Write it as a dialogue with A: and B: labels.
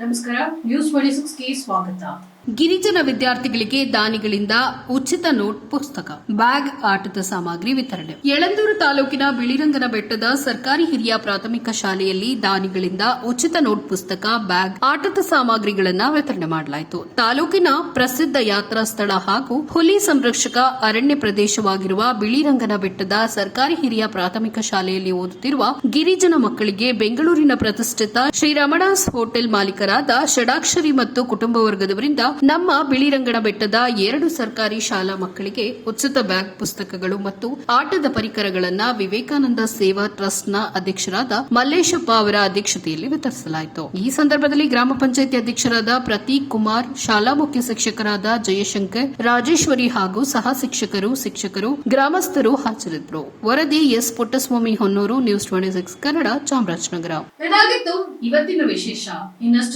A: ನಮಸ್ಕಾರ. ನ್ಯೂಸ್ ಸಿಕ್ಸ್ಗೆ ಸ್ವಾಗತ.
B: ಗಿರಿಜನ ವಿದ್ಯಾರ್ಥಿಗಳಿಗೆ ದಾನಿಗಳಿಂದ ಉಚಿತ ನೋಟ್ ಪುಸ್ತಕ, ಬ್ಯಾಗ್, ಆಟದ ಸಾಮಗ್ರಿ ವಿತರಣೆ. ಯಳಂದೂರು ತಾಲೂಕಿನ ಬಿಳಿರಂಗನ ಬೆಟ್ಟದ ಸರ್ಕಾರಿ ಹಿರಿಯ ಪ್ರಾಥಮಿಕ ಶಾಲೆಯಲ್ಲಿ ದಾನಿಗಳಿಂದ ಉಚಿತ ನೋಟ್ ಪುಸ್ತಕ, ಬ್ಯಾಗ್, ಆಟದ ಸಾಮಗ್ರಿಗಳನ್ನು ವಿತರಣೆ ಮಾಡಲಾಯಿತು. ತಾಲೂಕಿನ ಪ್ರಸಿದ್ಧ ಯಾತ್ರಾ ಸ್ಥಳ ಹಾಗೂ ಹುಲಿ ಸಂರಕ್ಷಕ ಅರಣ್ಯ ಪ್ರದೇಶವಾಗಿರುವ ಬಿಳಿರಂಗನ ಬೆಟ್ಟದ ಸರ್ಕಾರಿ ಹಿರಿಯ ಪ್ರಾಥಮಿಕ ಶಾಲೆಯಲ್ಲಿ ಓದುತ್ತಿರುವ ಗಿರಿಜನ ಮಕ್ಕಳಿಗೆ ಬೆಂಗಳೂರಿನ ಪ್ರತಿಷ್ಠಿತ ಶ್ರೀ ರಮಣಾಸ್ ಹೋಟೆಲ್ ಮಾಲೀಕರಾದ ಷಡಾಕ್ಷರಿ ಮತ್ತು ಕುಟುಂಬ ವರ್ಗದವರಿಂದ ನಮ್ಮ ಬಿಳಿರಂಗನ ಬೆಟ್ಟದ ಎರಡು ಸರ್ಕಾರಿ ಶಾಲಾ ಮಕ್ಕಳಿಗೆ ಉಚಿತ ಬ್ಯಾಗ್ ಪುಸ್ತಕಗಳು ಮತ್ತು ಆಟದ ಪರಿಕರಗಳನ್ನ ವಿವೇಕಾನಂದ ಸೇವಾ ಟ್ರಸ್ಟ್ನ ಅಧ್ಯಕ್ಷರಾದ ಮಲ್ಲೇಶಪ್ಪ ಅವರ ಅಧ್ಯಕ್ಷತೆಯಲ್ಲಿ ವಿತರಿಸಲಾಯಿತು. ಈ ಸಂದರ್ಭದಲ್ಲಿ ಗ್ರಾಮ ಪಂಚಾಯಿತಿ ಅಧ್ಯಕ್ಷರಾದ ಪ್ರತೀಕ್ ಕುಮಾರ್, ಶಾಲಾ ಮುಖ್ಯ ಶಿಕ್ಷಕರಾದ ಜಯಶಂಕರ್, ರಾಜೇಶ್ವರಿ ಹಾಗೂ ಸಹ ಶಿಕ್ಷಕರು ಶಿಕ್ಷಕರು, ಗ್ರಾಮಸ್ಥರು ಹಾಜರಿದ್ದರು. ವರದಿ S Puttaswamy Honnur, news twenty six Kannada Chamarajanagar.
A: ಇವತ್ತಿನ ವಿಶೇಷ. ಇನ್ನಷ್ಟು